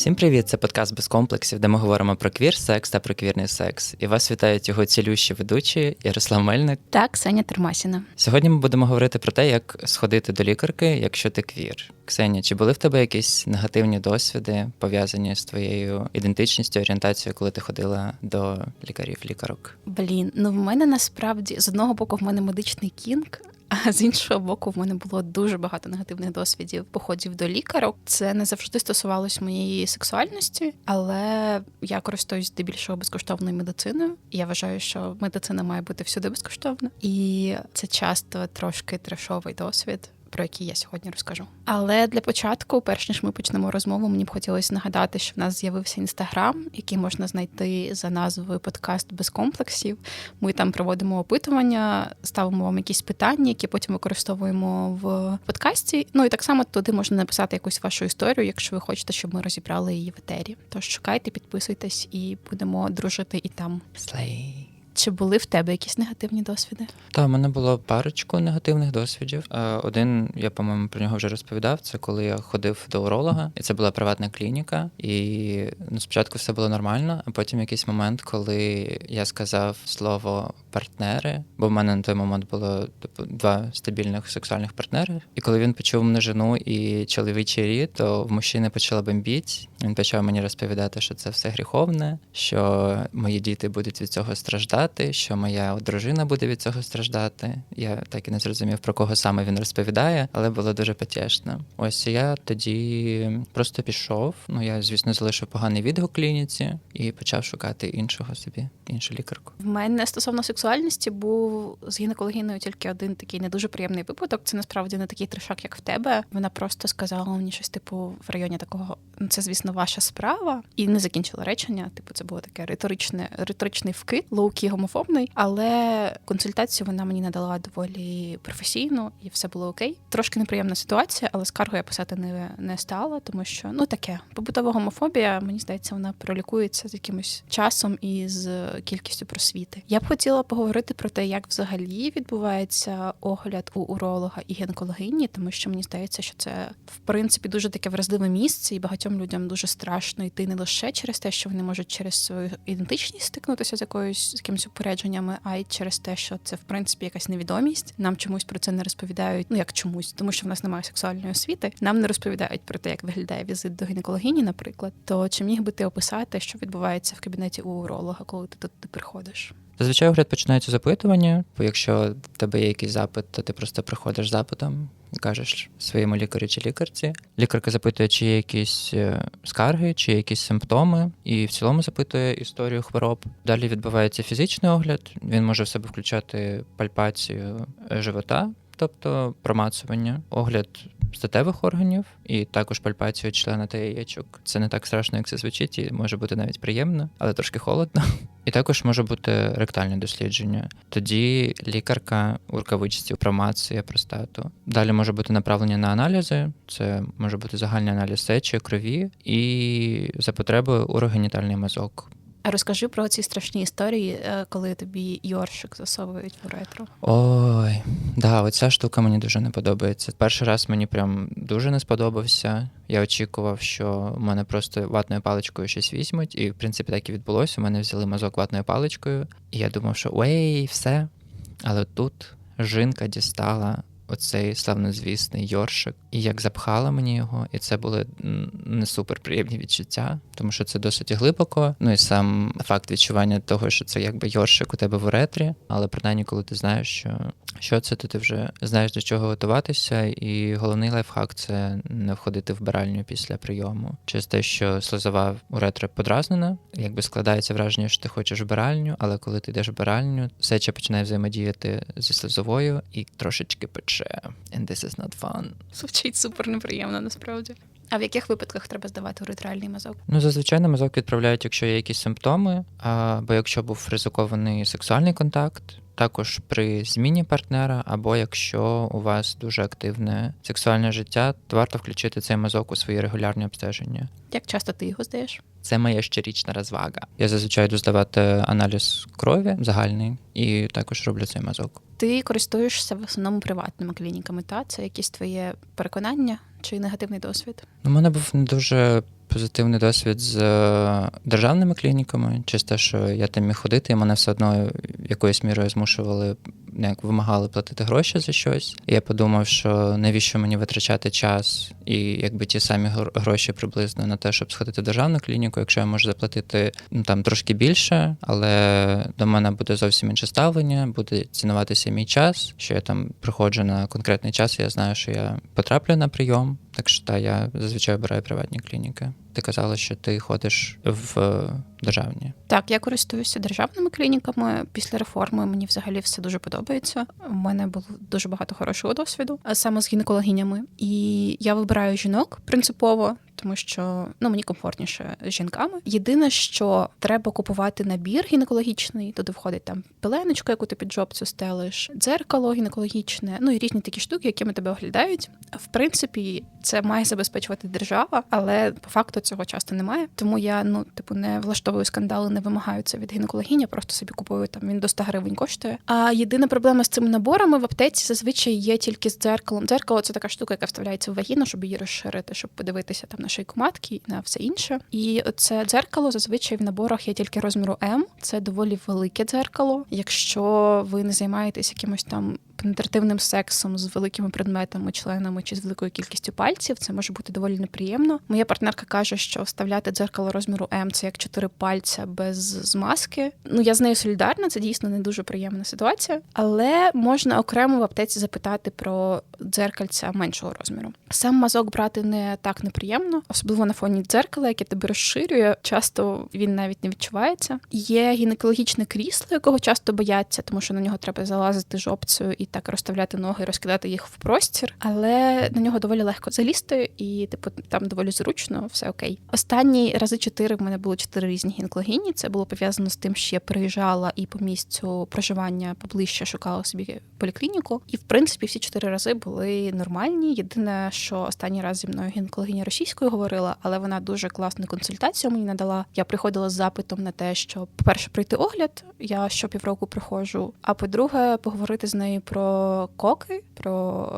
Всім привіт! Це подкаст без комплексів, де ми говоримо про квір, секс та про квірний секс. І вас вітають його цілющі ведучі Ярослав Мельник. та Ксеня Термасіна. Сьогодні ми будемо говорити про те, як сходити до лікарки, якщо ти квір. Ксенія, чи були в тебе якісь негативні досвіди пов'язані з твоєю ідентичністю, орієнтацією, коли ти ходила до лікарів, лікарок? Блін, ну в мене насправді з одного боку в мене медичний кінг. А з іншого боку, в мене було дуже багато негативних досвідів походів до лікарок. Це не завжди стосувалось моєї сексуальності, але я користуюсь здебільшого безкоштовною медициною. Я вважаю, що медицина має бути всюди безкоштовна, і це часто трошки трешовий досвід. Про який я сьогодні розкажу. Але для початку, перш ніж ми почнемо розмову, мені б хотілося нагадати, що в нас з'явився інстаграм, який можна знайти за назвою подкаст без комплексів. Ми там проводимо опитування, ставимо вам якісь питання, які потім використовуємо в подкасті. Ну і так само туди можна написати якусь вашу історію, якщо ви хочете, щоб ми розібрали її в етері. Тож шукайте, підписуйтесь і будемо дружити і там. Слей. Чи були в тебе якісь негативні досвіди? Та, в мене було парочку негативних досвідів. Е, Один, я, по-моєму, про нього вже розповідав. Це коли я ходив до уролога, і це була приватна клініка. І ну, спочатку все було нормально, а потім якийсь момент, коли я сказав слово партнери, бо в мене на той момент було типу два стабільних сексуальних партнери. І коли він почув множину і чоловічий рід, то в мужчини почала бомбіть. Він почав мені розповідати, що це все гріховне, що мої діти будуть від цього страждати, що моя дружина буде від цього страждати. Я так і не зрозумів, про кого саме він розповідає, але було дуже потішно. Ось я тоді просто пішов. Ну я, звісно, залишив поганий відгук клініці і почав шукати іншого собі, іншу лікарку. В мене стосовно сексуальності був з гінекологіною тільки один такий не дуже приємний випадок. Це насправді не такий трешак, як в тебе. Вона просто сказала мені щось, типу, в районі такого. Ну, це, звісно, ваша справа, і не закінчила речення. Типу, це було таке риторичне, риторичний вкид, лоукі гомофобний. Але консультацію вона мені надала доволі професійно, і все було окей. Трошки неприємна ситуація, але скаргу я писати не, не стала, тому що ну таке побутова гомофобія, мені здається, вона пролікується з якимось часом і з кількістю просвіти. Я б хотіла поговорити про те, як взагалі відбувається огляд у уролога і гінекологині, тому що мені здається, що це в принципі дуже таке вразливе місце, і багатьом людям дуже страшно йти не лише через те, що вони можуть через свою ідентичність стикнутися з якоюсь з якимись упередженнями, а й через те, що це в принципі якась невідомість. Нам чомусь про це не розповідають. Ну як чомусь, тому що в нас немає сексуальної освіти. Нам не розповідають про те, як виглядає візит до гінекологині, наприклад. То чи міг би ти описати, що відбувається в кабінеті у уролога, коли ти туди приходиш? Зазвичай огляд починається з запитування, бо якщо в тебе є якийсь запит, то ти просто приходиш з запитом кажеш своєму лікарю чи лікарці. Лікарка запитує, чи є якісь е, скарги, чи є якісь симптоми, і в цілому запитує історію хвороб. Далі відбувається фізичний огляд. Він може в себе включати пальпацію е, живота, тобто промацування, огляд статевих органів і також пальпацію члена та яєчок. Це не так страшно, як це звучить, і може бути навіть приємно, але трошки холодно. І також може бути ректальне дослідження. Тоді лікарка у рукавичці промацує простату. Далі може бути направлення на аналізи. Це може бути загальний аналіз сечі, крові і за потребою урогенітальний мазок. А розкажи про ці страшні історії, е, коли тобі йоршик засовують в уретру. Ой, да, оця штука мені дуже не подобається. Перший раз мені прям дуже не сподобався. Я очікував, що в мене просто ватною паличкою щось візьмуть, і в принципі так і відбулося. У мене взяли мазок ватною паличкою, і я думав, що ой, все. Але тут жінка дістала оцей славнозвісний йоршик, і як запхала мені його, і це були не супер приємні відчуття, тому що це досить глибоко. Ну і сам факт відчування того, що це якби йоршик у тебе в уретрі, але принаймні, коли ти знаєш, що що це, то ти вже знаєш до чого готуватися. І головний лайфхак це не входити в вбиральню після прийому. Через те, що сльозова уретра подразнена, якби складається враження, що ти хочеш вбиральню, але коли ти йдеш в вбиральню, сеча починає взаємодіяти зі сльозовою і трошечки пече. And this is not fun. Звучить супер неприємно насправді. А в яких випадках треба здавати уретральний мазок? Ну, зазвичай на мазок відправляють, якщо є якісь симптоми, або якщо був ризикований сексуальний контакт, також при зміні партнера, або якщо у вас дуже активне сексуальне життя, то варто включити цей мазок у свої регулярні обстеження. Як часто ти його здаєш? Це моя щорічна розвага. Я зазвичай йду здавати аналіз крові загальний і також роблю цей мазок. Ти користуєшся в основному приватними клініками, та це якісь твоє переконання чи негативний досвід? У мене був не дуже позитивний досвід з е, державними клініками, через те, що я там міг ходити, і мене все одно якоюсь мірою змушували, ну, як вимагали платити гроші за щось. І я подумав, що навіщо мені витрачати час і якби ті самі гр- гроші приблизно на те, щоб сходити в державну клініку, якщо я можу заплатити ну, там трошки більше, але до мене буде зовсім інше ставлення, буде цінуватися мій час, що я там приходжу на конкретний час, і я знаю, що я потраплю на прийом. Так що та я зазвичай обираю приватні клініки. Ти казала, що ти ходиш в е, державні. Так, я користуюся державними клініками. Після реформи мені взагалі все дуже подобається. У мене було дуже багато хорошого досвіду, а саме з гінекологінями. І я вибираю жінок принципово, тому що ну мені комфортніше з жінками. Єдине, що треба купувати набір гінекологічний, туди входить там пеленочка, яку ти під жопцю стелиш, дзеркало гінекологічне, ну і різні такі штуки, якими тебе оглядають. В принципі, це має забезпечувати держава, але по факту цього часто немає. Тому я ну типу не влаштовую скандали, не вимагаю це від гінекологині, просто собі купую там. Він до 100 гривень коштує. А єдина проблема з цими наборами в аптеці зазвичай є тільки з дзеркалом. Дзеркало це така штука, яка вставляється в вагіну, щоб її розширити, щоб подивитися там на шийку матки і на все інше. І це дзеркало зазвичай в наборах є тільки розміру М. Це доволі велике дзеркало. Якщо ви не займаєтесь якимось там пенетративним сексом з великими предметами, членами чи з великою кількістю пальців, це може бути доволі неприємно. Моя партнерка каже, що вставляти дзеркало розміру М це як чотири пальця без змазки. Ну я з нею солідарна, це дійсно не дуже приємна ситуація, але можна окремо в аптеці запитати про дзеркальця меншого розміру. Сам мазок брати не так неприємно, особливо на фоні дзеркала, яке тебе розширює. Часто він навіть не відчувається. Є гінекологічне крісло, якого часто бояться, тому що на нього треба залазити жопцею і так розставляти ноги, розкидати їх в простір, але на нього доволі легко залізти, і типу там доволі зручно, все окей. Останні рази чотири в мене було чотири різні гінекологіні. Це було пов'язано з тим, що я приїжджала і по місцю проживання поближче шукала собі поліклініку. І в принципі всі чотири рази були нормальні. Єдине, що останній раз зі мною гінекологиня російською говорила, але вона дуже класну консультацію мені надала. Я приходила з запитом на те, що, по-перше, пройти огляд. Я щопівроку приходжу. А по-друге, поговорити з нею про коки, про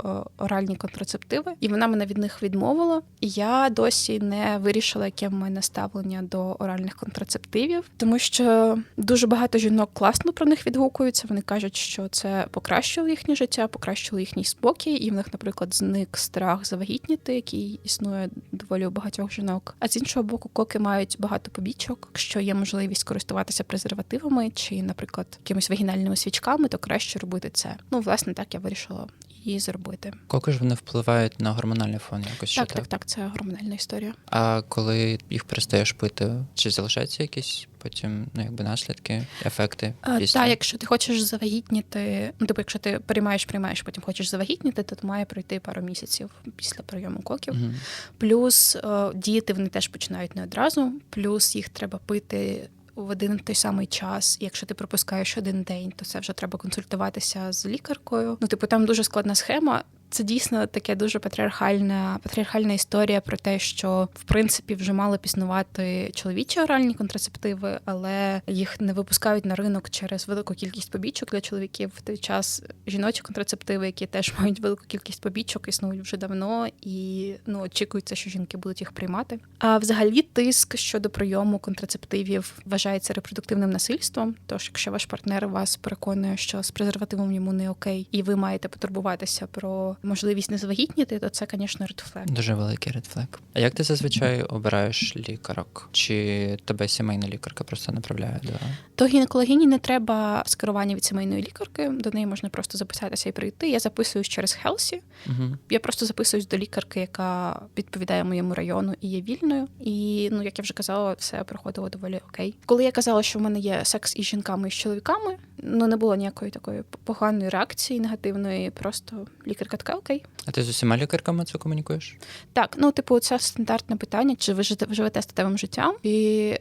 е, оральні контрацептиви, і вона мене від них відмовила. І я досі не вирішила, яке в мене ставлення до оральних контрацептивів, тому що дуже багато жінок класно про них відгукуються. Вони кажуть, що це покращило їхнє життя, покращило їхній спокій, і в них, наприклад, зник страх завагітніти, який існує доволі у багатьох жінок. А з іншого боку, коки мають багато побічок. Якщо є можливість користуватися презервативами чи, наприклад, якимись вагінальними свічками, то краще робити це. Ну, власне, так я вирішила її зробити. Коки ж вони впливають на гормональний фон якось Так, так, так, це гормональна історія. А коли їх перестаєш пити, чи залишаються якісь потім ну, якби наслідки, ефекти? А, після? Та, якщо ти хочеш завагітніти, ну типу, якщо ти приймаєш, приймаєш, потім хочеш завагітніти, то має пройти пару місяців після прийому коків. Мгм. Плюс е, діяти вони теж починають не одразу. Плюс їх треба пити в один той самий час. Якщо ти пропускаєш один день, то це вже треба консультуватися з лікаркою. Ну, типу, там дуже складна схема. Це дійсно таке дуже патріархальна, патріархальна історія про те, що в принципі вже мали б існувати чоловічі оральні контрацептиви, але їх не випускають на ринок через велику кількість побічок для чоловіків. В той час жіночі контрацептиви, які теж мають велику кількість побічок, існують вже давно, і ну очікується, що жінки будуть їх приймати. А взагалі, тиск щодо прийому контрацептивів вважається репродуктивним насильством. Тож, якщо ваш партнер вас переконує, що з презервативом йому не окей, і ви маєте потурбуватися про можливість не завагітніти, то це, звісно, редфлег. Дуже великий редфлек. А як ти зазвичай обираєш лікарок? Чи тебе сімейна лікарка просто направляє до До гінекологині не треба скерування від сімейної лікарки. До неї можна просто записатися і прийти. Я записуюсь через Хелсі. угу. Я просто записуюсь до лікарки, яка відповідає моєму району і є вільною. І ну, як я вже казала, все проходило доволі окей. Коли я казала, що в мене є секс із жінками і з чоловіками, ну не було ніякої такої поганої реакції негативної. Просто лікарка така окей. А ти з усіма лікарками це комунікуєш? Так, ну типу, це стандартне питання: чи ви живете, статевим життям, і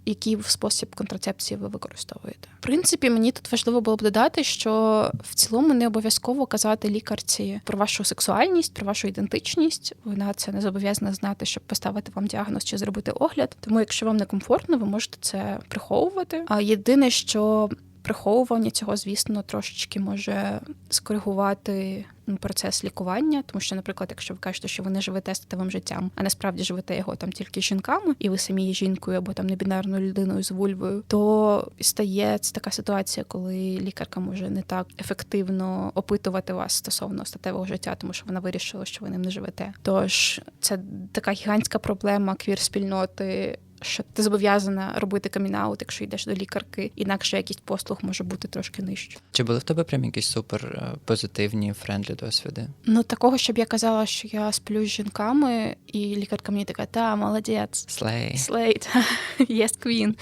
який спосіб контрацепції ви використовуєте? В принципі, мені тут важливо було б додати, що в цілому не обов'язково казати лікарці про вашу сексуальність, про вашу ідентичність. Вона це не зобов'язана знати, щоб поставити вам діагноз чи зробити огляд. Тому, якщо вам некомфортно, ви можете це приховувати. А єдине, що приховування цього, звісно, трошечки може скоригувати процес лікування, тому що, наприклад, якщо ви кажете, що ви не живете статевим життям, а насправді живете його там тільки жінками, і ви самі є жінкою або там небінарною людиною з вульвою, то стає така ситуація, коли лікарка може не так ефективно опитувати вас стосовно статевого життя, тому що вона вирішила, що ви ним не живете. Тож це така гігантська проблема квір-спільноти. Що ти зобов'язана робити камінаут, якщо йдеш до лікарки, інакше якість послуг може бути трошки нижче. Чи були в тебе прям якісь супер е, позитивні френдлі досвіди? Ну такого, щоб я казала, що я сплю з жінками, і лікарка мені така, та молодець, Слей. слейт, єс квін.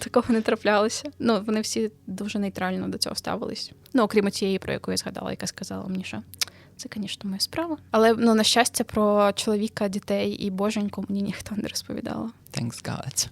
Такого не траплялося. Ну вони всі дуже нейтрально до цього ставились. Ну окрім цієї, про яку я згадала, яка сказала мені, що. Це, звісно, моя справа. Але ну на щастя, про чоловіка, дітей і боженьку мені ніхто не розповідала. Thanks God.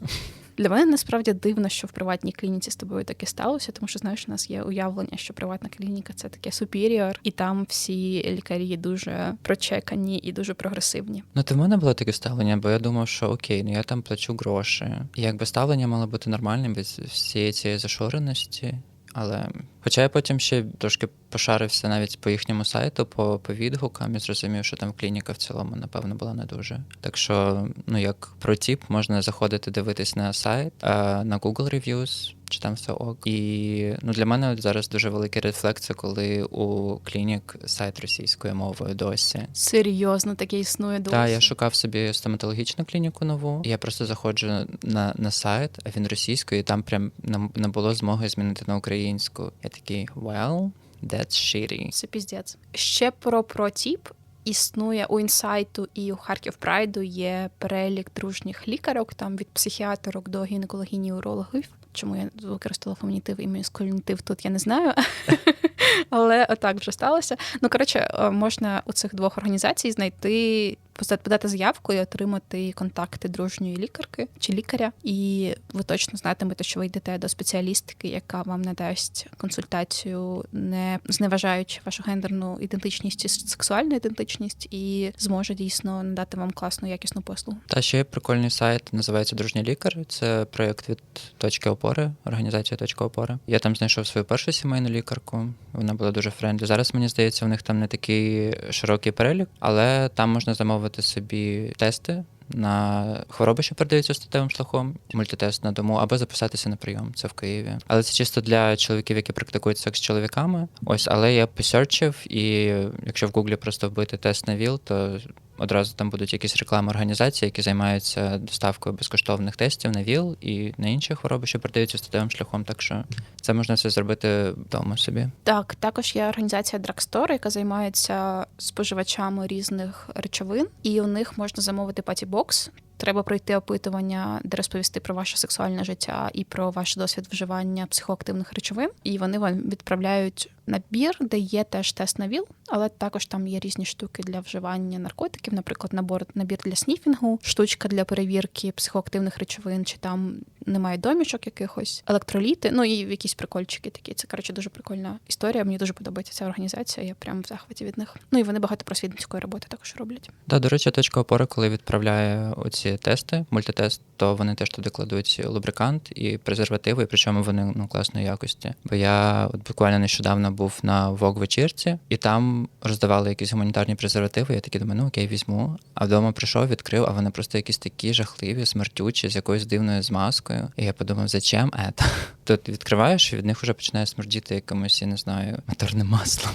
Для мене насправді дивно, що в приватній клініці з тобою таке сталося, тому що знаєш, у нас є уявлення, що приватна клініка це таке superior, і там всі лікарі дуже прочекані і дуже прогресивні. Ну, то в мене було таке ставлення, бо я думав, що окей, ну я там плачу гроші. І якби ставлення мало бути нормальним без всієї цієї зашореності. Але хоча я потім ще трошки пошарився навіть по їхньому сайту, по, по відгукам і зрозумів, що там клініка в цілому, напевно, була не дуже. Так що, ну як про тіп, можна заходити дивитись на сайт, е, на Google Reviews, чи там все ок. І ну для мене зараз дуже великий рефлекс, це коли у клінік сайт російською мовою досі. Серйозно, таке існує досі. Так, я шукав собі стоматологічну клініку нову. і Я просто заходжу на, на сайт, а він російською, і там прям не, не було змоги змінити на українську. Я такий well, that's shitty. Це піздець. Ще про протіп. Існує у інсайту і у Харків Прайду є перелік дружніх лікарок, там від психіатрок до гінекологині урологів. Чому я використала фемінітив і маскулінітив тут, я не знаю. Але отак вже сталося. Ну, коротше, е, можна у цих двох організацій знайти, подати заявку і отримати контакти дружньої лікарки чи лікаря. І ви точно знатимете, що ви йдете до спеціалістки, яка вам надасть консультацію, не зневажаючи вашу гендерну ідентичність і сексуальну ідентичність, і зможе дійсно надати вам класну якісну послугу. Та ще прикольний сайт, називається Дружній лікар. Це проєкт від точки опори, організація точка опори. Я там знайшов свою першу сімейну лікарку. Вона була дуже френдлі. Зараз мені здається, у них там не такий широкий перелік, але там можна замовити собі тести. На хвороби, що передаються статевим шляхом, мультитест на дому, або записатися на прийом. Це в Києві. Але це чисто для чоловіків, які практикують секс з чоловіками. Ось, але я посерчив, і якщо в Гуглі просто вбити тест на ВІЛ, то одразу там будуть якісь реклами організацій, які займаються доставкою безкоштовних тестів на ВІЛ і на інші хвороби, що передаються статевим шляхом. Так що це можна все зробити вдома собі. Так, також є організація Drugstore, яка займається споживачами різних речовин, і у них можна замовити патібокс. Треба пройти опитування, де розповісти про ваше сексуальне життя і про ваш досвід вживання психоактивних речовин. І вони вам відправляють набір, де є теж тест на ВІЛ, але також там є різні штуки для вживання наркотиків, наприклад, набор набір для сніфінгу, штучка для перевірки психоактивних речовин, чи там немає домішок якихось, електроліти, ну і якісь прикольчики такі. Це коротше дуже прикольна історія. Мені дуже подобається ця організація. Я прям в захваті від них. Ну і вони багато просвітницької роботи також роблять. Да, до речі, точка опори, коли відправляє оці тести, мультитест, то вони теж туди кладуть лубрикант і презервативи, і причому вони ну класної якості. Бо я от буквально нещодавно був на вок вечірці, і там роздавали якісь гуманітарні презервативи. Я такий думаю, ну окей, візьму. А вдома прийшов, відкрив, а вони просто якісь такі жахливі, смертючі, з якоюсь дивною змазкою. І я подумав, зачем це? Тут відкриваєш, і від них вже починає смердіти якимось, я не знаю, моторним маслом.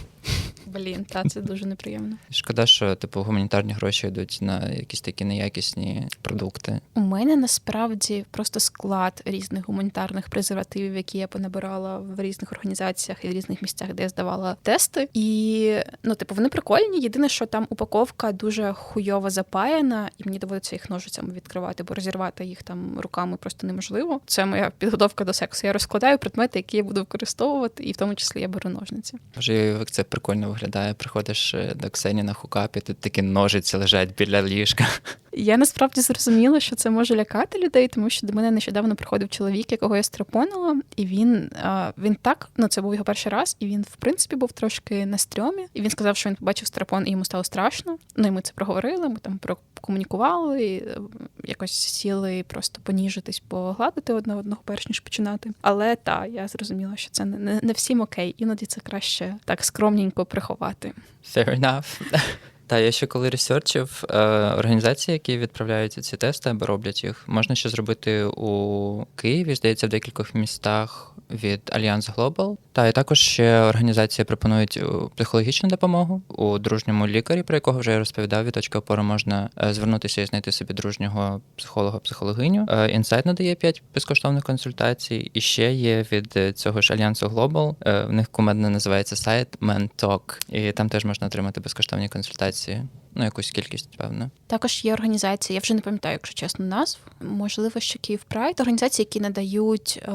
Блін, та це дуже неприємно. Шкода, що типу гуманітарні гроші йдуть на якісь такі неякісні продукти. У мене насправді просто склад різних гуманітарних презервативів, які я понабирала в різних організаціях і в різних місцях, де я здавала тести. І ну, типу, вони прикольні. Єдине, що там упаковка дуже хуйово запаяна, і мені доводиться їх ножицями відкривати, бо розірвати їх там руками просто неможливо. Це моя підготовка до сексу. Я розкладаю предмети, які я буду використовувати, і в тому числі я беру ножниці. Може, як це прикольно виглядає. Приходиш е, до Ксені на хукапі, тут такі ножиці лежать біля ліжка. Я насправді зрозуміла, що це може лякати людей, тому що до мене нещодавно приходив чоловік, якого я страпонила, і він, він так, ну це був його перший раз, і він, в принципі, був трошки на стрьомі. І він сказав, що він побачив страпон, і йому стало страшно. Ну і ми це проговорили. Ми там прокомунікували, і, е, якось сіли просто поніжитись, погладити одне одного, перш ніж починати. Але та я зрозуміла, що це не, не, всім окей. Іноді це краще так скромненько приховати. Fair enough. Та я ще коли ресерчив е, організації, які відправляють ці тести або роблять їх, можна ще зробити у Києві, здається, в декількох містах від Альянс Global. Та і також ще організації пропонують е, психологічну допомогу у дружньому лікарі, про якого вже я розповідав. Від точки опору можна е, звернутися і знайти собі дружнього психолога, психологиню. Е, Інсайт надає 5 безкоштовних консультацій. І ще є від цього ж Альянсу е, В них кумедно називається сайт MenTalk. І там теж можна отримати безкоштовні консультації. Ну, якусь кількість, певно. Також є організації, я вже не пам'ятаю, якщо чесно, назв. Можливо, що Київ Прайд. Організації, які надають е,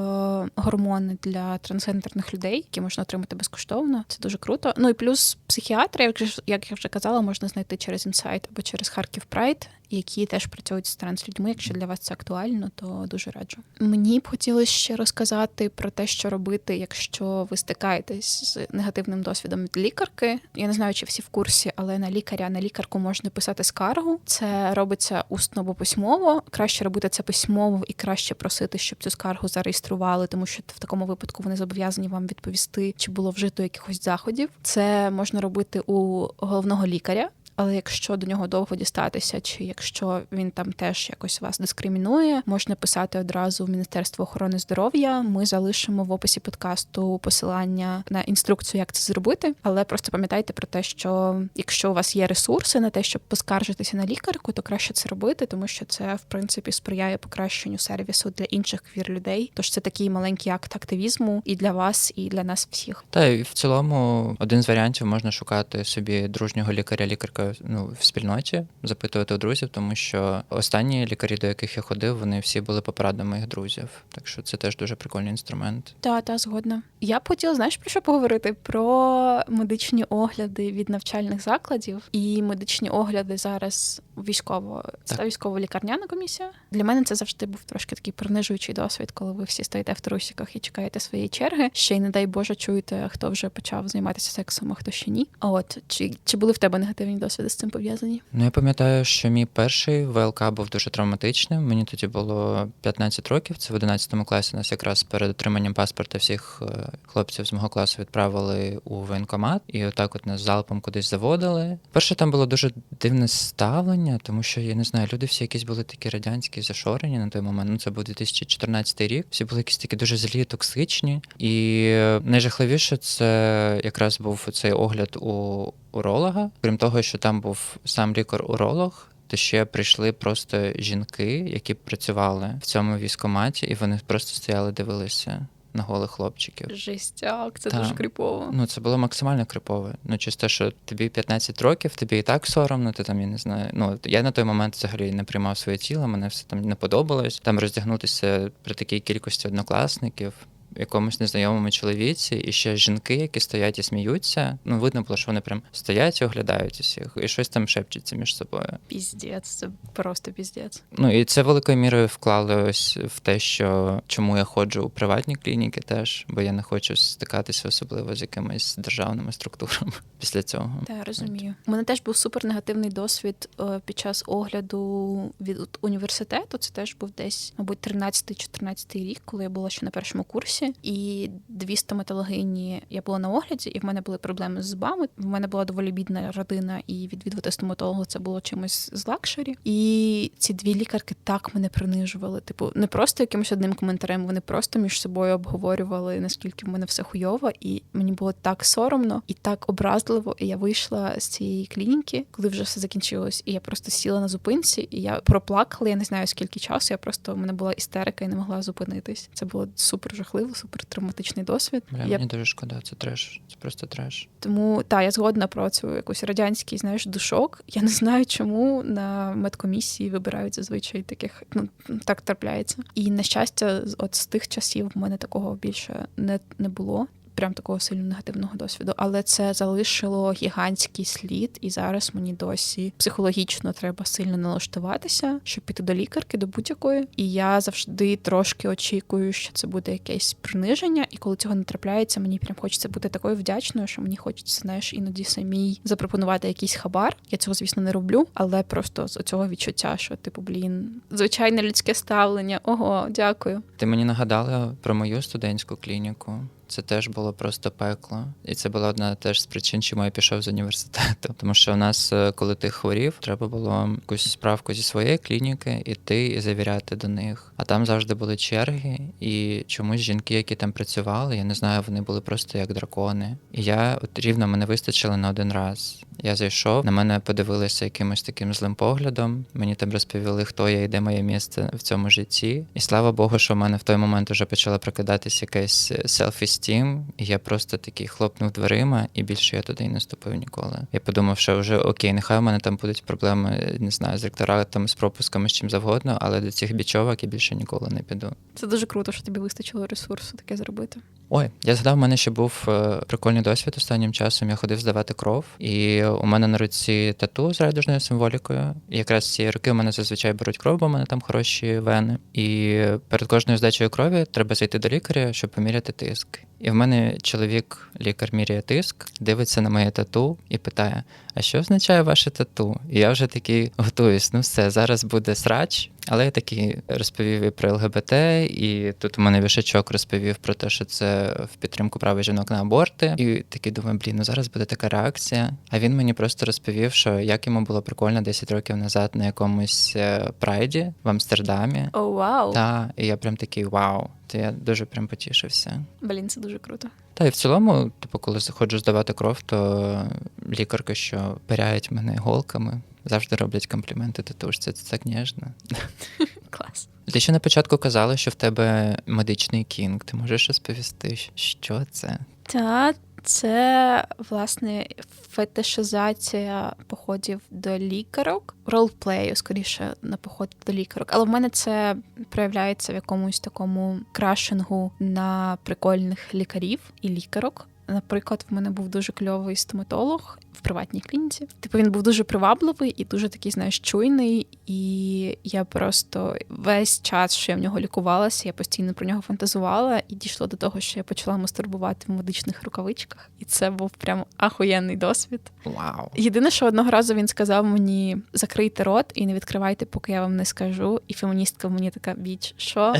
гормони для трансгендерних людей, які можна отримати безкоштовно. Це дуже круто. Ну і плюс психіатри, як, як я вже казала, можна знайти через інсайт або через Харків Прайд. Які теж працюють з транслюдьми. Якщо для вас це актуально, то дуже раджу. Мені б хотілося ще розказати про те, що робити, якщо ви стикаєтесь з негативним досвідом від лікарки. Я не знаю, чи всі в курсі, але на лікаря, на лікарку можна писати скаргу. Це робиться усно або письмово. Краще робити це письмово і краще просити, щоб цю скаргу зареєстрували, тому що в такому випадку вони зобов'язані вам відповісти, чи було вжито якихось заходів. Це можна робити у головного лікаря. Але якщо до нього довго дістатися, чи якщо він там теж якось вас дискримінує, можна писати одразу в Міністерство охорони здоров'я. Ми залишимо в описі подкасту посилання на інструкцію, як це зробити. Але просто пам'ятайте про те, що якщо у вас є ресурси на те, щоб поскаржитися на лікарку, то краще це робити, тому що це в принципі сприяє покращенню сервісу для інших квір людей. Тож це такий маленький акт активізму і для вас, і для нас всіх. Та і в цілому один з варіантів можна шукати собі дружнього лікаря, лікарка ну, в спільноті, запитувати у друзів, тому що останні лікарі, до яких я ходив, вони всі були по порадам моїх друзів. Так що це теж дуже прикольний інструмент. Та, та, згодна. Я б хотіла, знаєш, про що поговорити? Про медичні огляди від навчальних закладів і медичні огляди зараз військово це військово-лікарняна комісія. Для мене це завжди був трошки такий принижуючий досвід, коли ви всі стоїте в трусиках і чекаєте своєї черги. Ще й не дай Боже, чуєте, хто вже почав займатися сексом, а хто ще ні. От чи, чи були в тебе негативні досвіди з цим пов'язані? Ну, я пам'ятаю, що мій перший ВЛК був дуже травматичним. Мені тоді було 15 років. Це в 11 класі нас якраз перед отриманням паспорта всіх е, хлопців з мого класу відправили у воєнкомат, і отак от нас залпом кудись заводили. Перше там було дуже дивне ставлення, тому що я не знаю, люди всі якісь були такі радянські, зашорені на той момент. Ну це був 2014 рік. Всі були якісь такі дуже злі, токсичні. І найжахливіше це якраз був цей огляд у уролога. Крім того, що там був сам лікар-уролог. То ще прийшли просто жінки, які працювали в цьому військкоматі, і вони просто стояли, дивилися на голих хлопчиків. Жестяк, це Та. дуже кріпово. Ну, це було максимально крипове. Ну, через те, що тобі 15 років, тобі і так соромно, ти там, я не знаю. Ну, я на той момент взагалі не приймав своє тіло, мене все там не подобалось. Там роздягнутися при такій кількості однокласників. Якомусь незнайомому чоловіці, і ще жінки, які стоять і сміються. Ну, видно було, що вони прям стоять і оглядають усіх, і щось там шепчуться між собою. Піздець, це просто піздець. Ну і це великою мірою вклали ось в те, що чому я ходжу у приватні клініки теж, бо я не хочу стикатися особливо з якимись державними структурами після цього. Та розумію. У мене теж був супер негативний досвід е, під час огляду від університету. Це теж був десь, мабуть, 13-14 рік, коли я була ще на першому курсі. Курсі, і дві стоматологині я була на огляді, і в мене були проблеми з зубами. В мене була доволі бідна родина, і відвідувати стоматолога це було чимось з лакшері. І ці дві лікарки так мене принижували. Типу, не просто якимось одним коментарем, вони просто між собою обговорювали, наскільки в мене все хуйово, і мені було так соромно і так образливо. І я вийшла з цієї клініки, коли вже все закінчилось, і я просто сіла на зупинці, і я проплакала. Я не знаю скільки часу. Я просто у мене була істерика і не могла зупинитись. Це було супер жахливо, супер травматичний досвід. Бля, Я мені дуже шкода, це треш. Це просто треш. тому та я згодна про цю якусь радянський, знаєш, душок. Я не знаю, чому на медкомісії вибирають зазвичай таких. Ну так трапляється. І на щастя, от з тих часів в мене такого більше не, не було. Прям такого сильно негативного досвіду, але це залишило гігантський слід, і зараз мені досі психологічно треба сильно налаштуватися, щоб піти до лікарки, до будь-якої. І я завжди трошки очікую, що це буде якесь приниження. І коли цього не трапляється, мені прям хочеться бути такою вдячною, що мені хочеться, знаєш, іноді самій запропонувати якийсь хабар. Я цього, звісно, не роблю, але просто з цього відчуття, що типу, блін, звичайне людське ставлення. Ого, дякую. Ти мені нагадала про мою студентську клініку. Це теж було просто пекло. І це була одна теж з причин, чому я пішов з університету. Тому що у нас, е, коли ти хворів, треба було якусь справку зі своєї клініки іти і завіряти до них. А там завжди були черги, і чомусь жінки, які там працювали, я не знаю, вони були просто як дракони. І я от рівно мене вистачило на один раз. Я зайшов, на мене подивилися якимось таким злим поглядом. Мені там розповіли, хто я і де моє місце в цьому житті. І слава Богу, що в мене в той момент вже почала прокидатися якась селфі-стім. І я просто такий хлопнув дверима, і більше я туди і не ступив ніколи. Я подумав, що вже окей, нехай у мене там будуть проблеми, не знаю, з ректоратом, з пропусками, з чим завгодно, але до цих бічовок я більше ніколи не піду. Це дуже круто, що тобі вистачило ресурсу таке зробити. Ой, я згадав, у мене ще був е, прикольний досвід останнім часом. Я ходив здавати кров, і у мене на руці тату з райдужною символікою. І якраз ці роки у мене зазвичай беруть кров, бо у мене там хороші вени. І перед кожною здачею крові треба зайти до лікаря, щоб поміряти тиск. І в мене чоловік, лікар міряє тиск, дивиться на моє тату і питає: А що означає ваше тату? І я вже такий готуюсь. Ну все, зараз буде срач. Але я такий розповів і про ЛГБТ, і тут у мене вішачок розповів про те, що це в підтримку права жінок на аборти. І такий думаю, блін, ну зараз буде така реакція. А він мені просто розповів, що як йому було прикольно 10 років назад на якомусь е, прайді в Амстердамі. О, вау! Та, і я прям такий вау. То я дуже прям потішився. Блін, це дуже круто. Та і в цілому, типу, коли заходжу здавати кров, то лікарка, що пиряють мене голками, завжди роблять компліменти татушці. Це так ніжно. Клас. Ти ще на початку казала, що в тебе медичний кінг. Ти можеш розповісти, що це? Та це власне фетишизація походів до лікарок, ролплею, скоріше на поход до лікарок. Але в мене це проявляється в якомусь такому крашингу на прикольних лікарів і лікарок. Наприклад, в мене був дуже кльовий стоматолог в приватній клініці. Типу він був дуже привабливий і дуже такий, знаєш, чуйний. І я просто весь час, що я в нього лікувалася, я постійно про нього фантазувала, і дійшло до того, що я почала мастурбувати в медичних рукавичках. І це був прям ахуєнний досвід. Вау! Єдине, що одного разу він сказав мені: закрийте рот і не відкривайте, поки я вам не скажу. І феміністка в мені така біч, що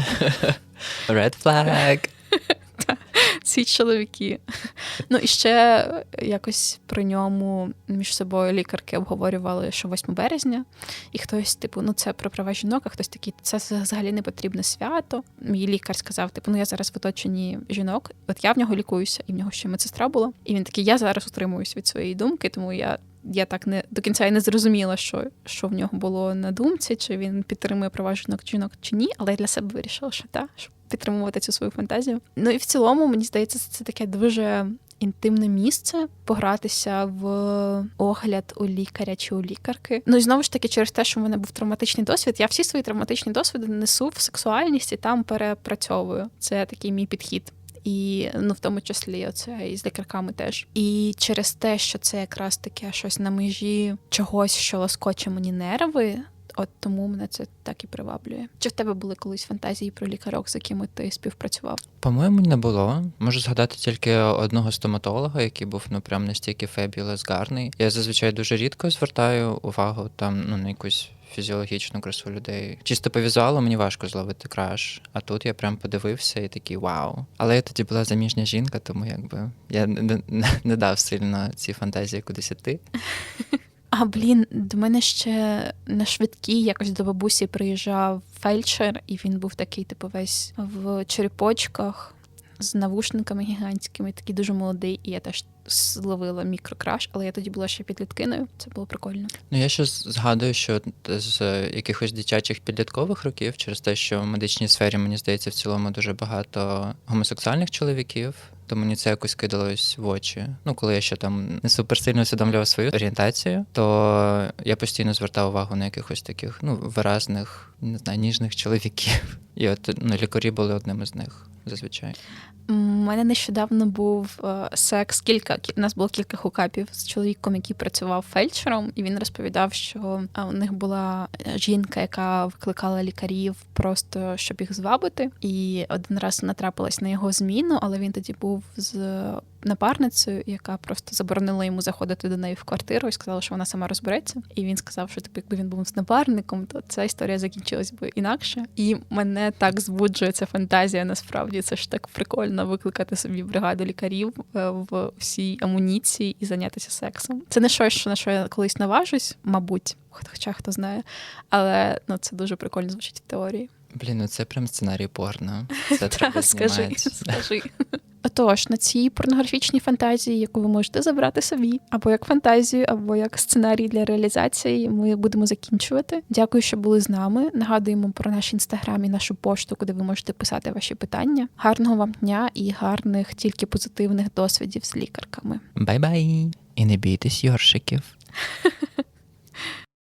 Red flag! Ці чоловіки. Ну і ще якось при ньому між собою лікарки обговорювали, що 8 березня, і хтось, типу, ну це про права жінок, а хтось такий, це взагалі не потрібне свято. Мій лікар сказав, типу, ну я зараз в оточенні жінок, от я в нього лікуюся, і в нього ще медсестра була. І він такий, я зараз утримуюсь від своєї думки, тому я. Я так не до кінця і не зрозуміла, що, що в нього було на думці, чи він підтримує права жінок жінок чи ні, але я для себе вирішила, що так, щоб підтримувати цю свою фантазію. Ну і в цілому, мені здається, це таке дуже інтимне місце погратися в огляд у лікаря чи у лікарки. Ну і знову ж таки, через те, що в мене був травматичний досвід, я всі свої травматичні досвіди несу в сексуальність і там перепрацьовую. Це такий мій підхід. І ну, в тому числі оце і з лікарками теж. І через те, що це якраз таке щось на межі чогось, що лоскоче мені нерви. От тому мене це так і приваблює. Чи в тебе були колись фантазії про лікарок, з якими ти співпрацював? По-моєму, не було. Можу згадати тільки одного стоматолога, який був ну прям настільки фебілес гарний. Я зазвичай дуже рідко звертаю увагу там ну на якусь фізіологічну красу людей. Чисто по візуалу мені важко зловити краш. А тут я прям подивився і такий вау. Але я тоді була заміжня жінка, тому якби я не, не, не дав сильно ці фантазії кудись іти. А блін, до мене ще на швидкій якось до бабусі приїжджав фельдшер, і він був такий, типу, весь в черепочках з навушниками гігантськими, такий дуже молодий, і я теж зловила мікрокраш, але я тоді була ще підліткиною. Це було прикольно. Ну я ще згадую, що з якихось дитячих підліткових років, через те, що в медичній сфері, мені здається, в цілому дуже багато гомосексуальних чоловіків. То мені це якось кидалось в очі. Ну, коли я ще там не суперсильно усвідомлював свою орієнтацію, то я постійно звертав увагу на якихось таких ну виразних, не знаю, ніжних чоловіків. І от ну, лікарі були одним із них зазвичай. Мене нещодавно був е, секс. Кілька кі- у нас було кілька хукапів з чоловіком, який працював фельдшером, і він розповідав, що е, у них була е, жінка, яка викликала лікарів просто щоб їх звабити. І один раз натрапилась на його зміну, але він тоді був з напарницею, яка просто заборонила йому заходити до неї в квартиру і сказала, що вона сама розбереться. І він сказав, що типу, якби він був з напарником, то ця історія закінчилась би інакше. І мене так збуджує ця фантазія. Насправді це ж так прикольно викликати собі бригаду лікарів е, в всій амуніції і зайнятися сексом. Це не щось, що на що я колись наважусь, мабуть, хоча хто знає. Але ну це дуже прикольно звучить в теорії. Блін, ну це прям сценарій порно. Це треба скажи, скажи. Отож, на цій порнографічній фантазії, яку ви можете забрати собі, або як фантазію, або як сценарій для реалізації, ми будемо закінчувати. Дякую, що були з нами. Нагадуємо про наш інстаграм і нашу пошту, куди ви можете писати ваші питання. Гарного вам дня і гарних, тільки позитивних досвідів з лікарками. Бай-бай! І не бійтесь йоршиків.